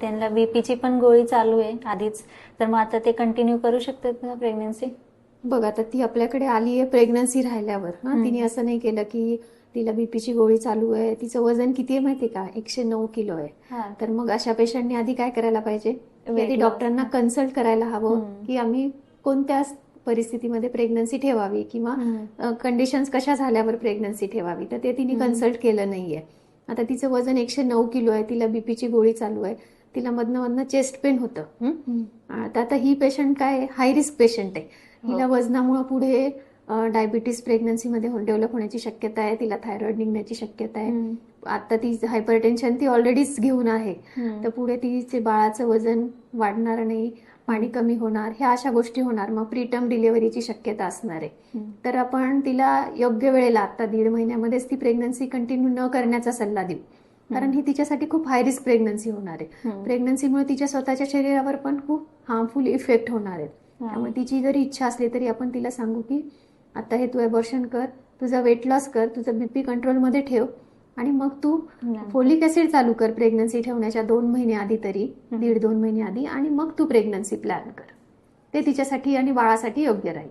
त्यांना बीपीची पण गोळी चालू आहे. आधीच. तर मग आता ते कंटिन्यू करू शकतात का प्रेग्नन्सी बघ आता ती आपल्याकडे आली आहे प्रेग्नन्सी राहिल्यावर. हा. तिने असं नाही केलं की तिला बीपीची गोळी चालू आहे. तिचं वजन किती आहे माहिती का? एकशे नऊ किलो आहे. हा. तर मग अशा पेशंटने आधी काय करायला पाहिजे. डॉक्टरांना कन्सल्ट करायला हवं. की आम्ही कोणत्या परिस्थितीमध्ये प्रेग्नन्सी ठेवावी किंवा. कंडिशन्स कशा झाल्यावर प्रेग्नन्सी ठेवावी. तर ते तिने. कन्सल्ट केलं नाहीये. आता तिचं वजन एकशे नऊ किलो आहे. तिला बीपीची गोळी चालू आहे. तिला मधनं मधनं चेस्ट पेन होतं हं? आता आता ही पेशंट काय हाय रिस्क पेशंट आहे हो. हिला वजनामुळे पुढे डायबिटीस प्रेग्नन्सीमध्ये डेव्हलप होण्याची शक्यता आहे तिला थायरॉइड निघण्याची शक्यता आहे. आता ती हायपरटेन्शन ती ऑलरेडीच घेऊन आहे. तर पुढे तिचे बाळाचं वजन वाढणार नाही पाणी कमी होणार ह्या अशा गोष्टी होणार मग प्रीटर्म डिलिव्हरीची शक्यता असणार आहे. तर आपण तिला योग्य वेळेला आता दीड महिन्यामध्येच ती प्रेग्नन्सी कंटिन्यू न करण्याचा सल्ला देऊ कारण ही तिच्यासाठी खूप हाय रिस्क प्रेग्नन्सी होणार आहे. प्रेग्नन्सीमुळे तिच्या स्वतःच्या शरीरावर पण खूप हार्मफुल इफेक्ट होणार आहेत हा. त्यामुळे तिची जरी इच्छा असली तरी आपण तिला सांगू की आता हे तू अबॉर्शन कर तुझा वेट लॉस कर तुझं बीपी कंट्रोलमध्ये ठेव आणि मग तू. फोलिक ऍसिड चालू कर प्रेग्नन्सी ठेवण्याच्या दोन महिने आधी तरी. दीड दोन महिने आधी आणि मग तू प्रेग्नन्सी प्लॅन कर ते तिच्यासाठी आणि बाळासाठी योग्य राहील